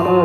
Rama